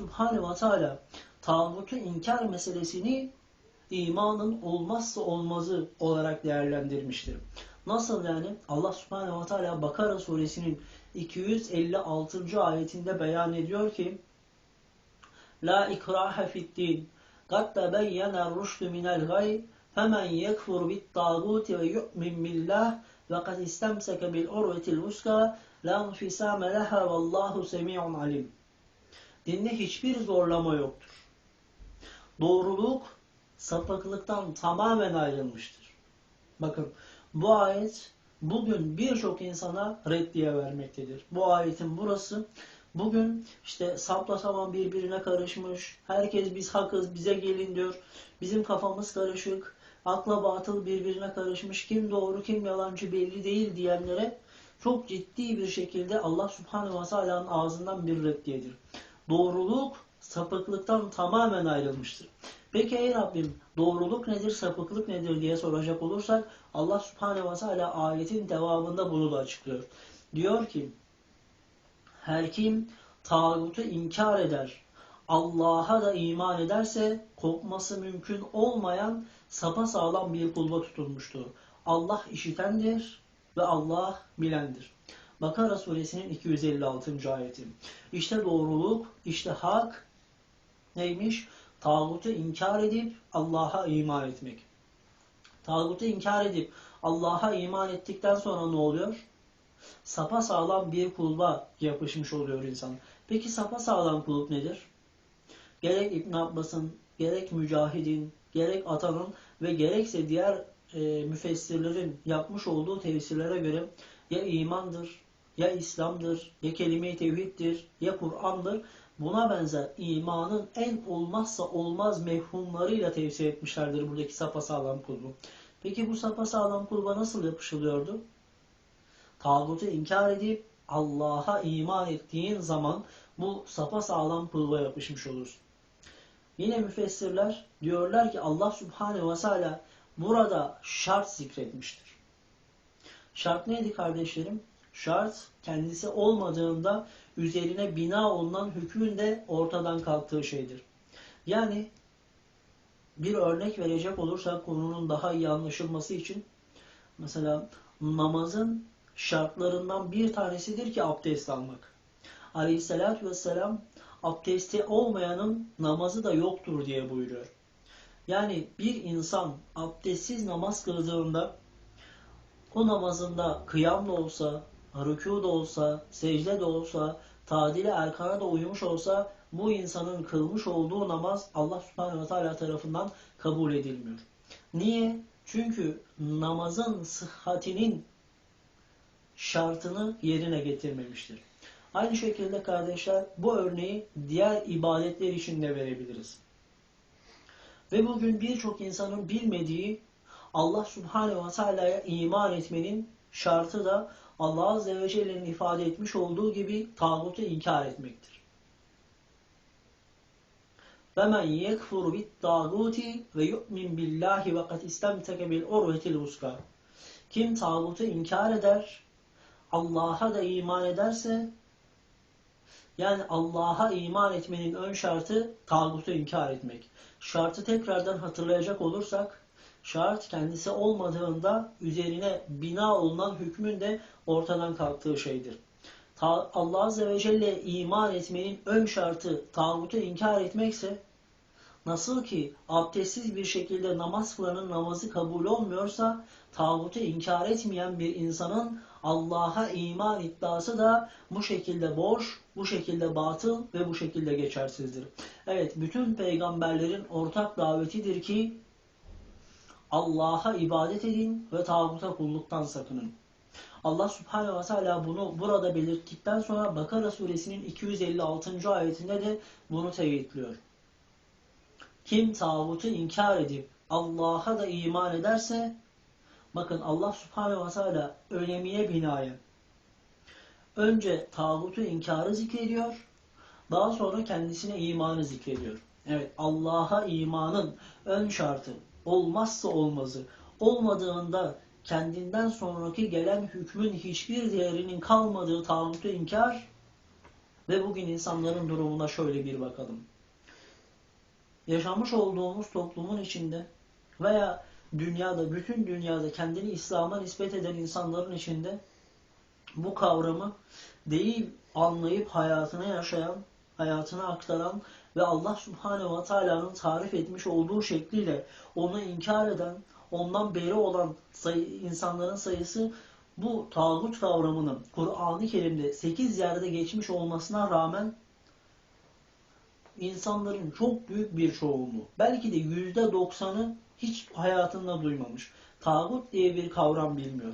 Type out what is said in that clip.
Subhanahu ve Teala tağutu inkar meselesini imanın olmazsa olmazı olarak değerlendirmiştir. Nasıl yani? Allah Subhanahu ve Teala Bakara suresinin 256. ayetinde beyan ediyor ki La ikrahe fid din قد تبين الرشد من الغي فمن يكفر بالطاغوت ويؤمن بالله وقد استمسك بالعروة الوثقى لا انفصام لها والله سميع عليم Dinde hiçbir zorlama yoktur. Doğruluk sapıklıktan tamamen ayrılmıştır. Bakın bu ayet bugün birçok insana reddiye vermektedir. Bu ayetin burası bugün işte sapla saman birbirine karışmış. Herkes biz hakız bize gelin diyor. Bizim kafamız karışık. Akla batıl birbirine karışmış. Kim doğru kim yalancı belli değil diyenlere çok ciddi bir şekilde Allah Subhanahu ve Teala'nın ağzından bir reddiyedir. Doğruluk sapıklıktan tamamen ayrılmıştır. Peki ey Rabbim doğruluk nedir, sapıklık nedir diye soracak olursak Allah Subhanahu ve Teala ayetin devamında bunu da açıklıyor. Diyor ki her kim tağutu inkar eder, Allah'a da iman ederse kopması mümkün olmayan sapasağlam bir kulba tutulmuştur. Allah işitendir ve Allah bilendir. Bakara suresinin 256. ayeti. İşte doğruluk, işte hak neymiş? Tağutu inkar edip Allah'a iman etmek. Tağutu inkar edip Allah'a iman ettikten sonra ne oluyor? Sapa sağlam bir kulba yapışmış oluyor insan. Peki sapa sağlam kulüp nedir? Gerek İbn Abbas'ın, gerek Mücahid'in, gerek Atan'ın ve gerekse diğer e, müfessirlerin yapmış olduğu tefsirlere göre ya imandır, ya İslam'dır, ya kelime-i tevhiddir, ya Kur'an'dır. Buna benzer imanın en olmazsa olmaz mefhumlarıyla tefsir etmişlerdir buradaki sapasağlam kulbu. Peki bu sapasağlam kulba nasıl yapışılıyordu? Tağutu inkar edip Allah'a iman ettiğin zaman bu sapasağlam kulba yapışmış olursun. Yine müfessirler diyorlar ki Allah Subhanahu ve Teala burada şart zikretmiştir. Şart neydi kardeşlerim? Şart kendisi olmadığında üzerine bina olunan hükmün de ortadan kalktığı şeydir. Yani bir örnek verecek olursak konunun daha iyi anlaşılması için mesela namazın şartlarından bir tanesidir ki abdest almak. Aleyhissalatü vesselam abdesti olmayanın namazı da yoktur diye buyuruyor. Yani bir insan abdestsiz namaz kıldığında o namazında kıyam da olsa, rükû da olsa, secde de olsa, tadili erkana da uymuş olsa bu insanın kılmış olduğu namaz Allah subhanehu ve teala tarafından kabul edilmiyor. Niye? Çünkü namazın sıhhatinin şartını yerine getirmemiştir. Aynı şekilde kardeşler bu örneği diğer ibadetler için de verebiliriz. Ve bugün birçok insanın bilmediği Allah Subhanahu ve Teala'ya iman etmenin şartı da Allah Azze ve Celle'nin ifade etmiş olduğu gibi tağutu inkar etmektir. وَمَنْ يَكْفُرُ بِالطَّاغُوتِ وَيُؤْمِنْ بِاللّٰهِ وَقَدْ اِسْتَمْتَكَ بِالْاُرْوَةِ الْوُسْقَى Kim tağutu inkar eder, Allah'a da iman ederse, yani Allah'a iman etmenin ön şartı tağutu inkar etmek. Şartı tekrardan hatırlayacak olursak, şart kendisi olmadığında üzerine bina olunan hükmün de ortadan kalktığı şeydir. Allah Azze ve Celle iman etmenin ön şartı tağutu inkar etmekse, nasıl ki abdestsiz bir şekilde namaz kılanın namazı kabul olmuyorsa, tağutu inkar etmeyen bir insanın Allah'a iman iddiası da bu şekilde boş, bu şekilde batıl ve bu şekilde geçersizdir. Evet, bütün peygamberlerin ortak davetidir ki Allah'a ibadet edin ve tağuta kulluktan sakının. Allah Subhanahu ve Teala bunu burada belirttikten sonra Bakara suresinin 256. ayetinde de bunu teyitliyor. Kim tağutu inkar edip Allah'a da iman ederse bakın Allah Subhanahu ve Teala önemine binaen önce tağutu inkarı zikrediyor daha sonra kendisine imanı zikrediyor. Evet Allah'a imanın ön şartı olmazsa olmazı olmadığında kendinden sonraki gelen hükmün hiçbir değerinin kalmadığı tağutu inkar Ve bugün insanların durumuna şöyle bir bakalım. Yaşamış olduğumuz toplumun içinde veya dünyada, bütün dünyada kendini İslam'a nispet eden insanların içinde bu kavramı değil anlayıp hayatına yaşayan, hayatına aktaran ve Allah Subhanahu ve Taala'nın tarif etmiş olduğu şekliyle onu inkar eden, ondan beri olan sayı, insanların sayısı bu tağut kavramının Kur'an-ı Kerim'de 8 yerde geçmiş olmasına rağmen insanların çok büyük bir çoğunluğu, belki de %90'ı hiç hayatında duymamış. Tağut diye bir kavram bilmiyor.